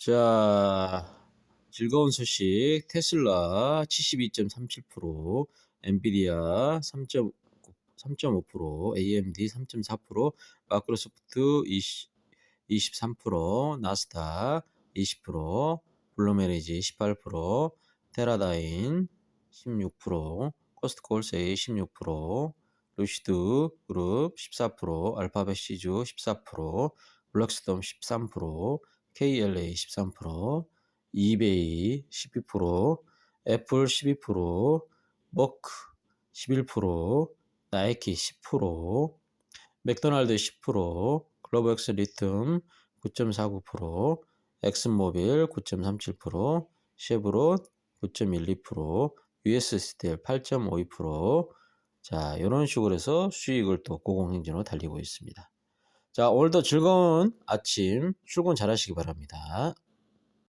자, 즐거운 소식. 테슬라 72.37%, 엔비디아 3.5%, 3.5%, AMD 3.4%, 마이크로소프트 20, 23%, 나스닥 20%, 블루메리지 18%, 테라다인 16%, 코스트코 홀세일 16%, 루시드 그룹 14%, 알파벳 시주 14%, 블랙스톰 13%, KLA 13%, 이베이 12%, 애플 12%, 머크 11%, 나이키 10%, 맥도날드 10%, 글로벌엑스 리튬 9.49%, 엑슨모빌 9.37%, 쉐브롯 9.12%, US 스틸 8.52%. 자, 이런 식으로 해서 수익을 또 고공행진으로 달리고 있습니다. 자, 오늘도 즐거운 아침 출근 잘 하시기 바랍니다.